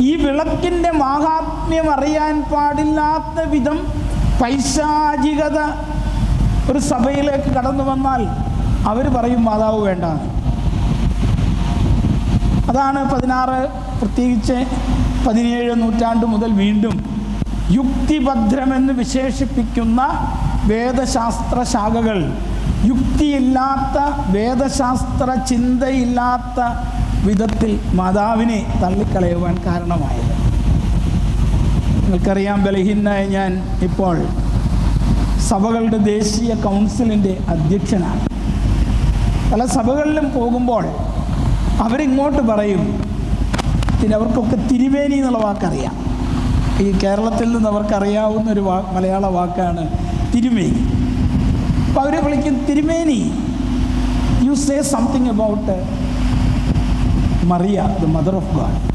ഈ വിളക്കിന്റെ മാഹാത്മ്യം അറിയാൻ പാടില്ലാത്ത വിധം പൈശാചികത ഒരു സഭയിലേക്ക് കടന്നു വന്നാൽ അവർ പറയും മാതാവ് വേണ്ട. അതാണ് പതിനാറ് പ്രത്യേകിച്ച് പതിനേഴ് നൂറ്റാണ്ട് മുതൽ വീണ്ടും യുക്തിഭദ്രമെന്ന് വിശേഷിപ്പിക്കുന്ന വേദശാസ്ത്ര ശാഖകൾ യുക്തിയില്ലാത്ത വേദശാസ്ത്ര ചിന്തയില്ലാത്ത വിധത്തിൽ മാതാവിനെ തള്ളിക്കളയുവാൻ കാരണമായത്. നിങ്ങൾക്കറിയാം ബലഹീനായ ഞാൻ ഇപ്പോൾ സഭകളുടെ ദേശീയ കൗൺസിലിന്റെ അധ്യക്ഷനാണ്. പല സഭകളിലും പോകുമ്പോൾ അവരിങ്ങോട്ട് പറയും പിന്നെ അവർക്കൊക്കെ തിരുവേനി എന്നുള്ള വാക്കറിയാം. ഈ കേരളത്തിൽ നിന്ന് അവർക്കറിയാവുന്ന ഒരു വാ മലയാള വാക്കാണ് തിരുമേനി. അപ്പോൾ അവരെ വിളിക്കും തിരുമേനി you say something about Mariya the mother of God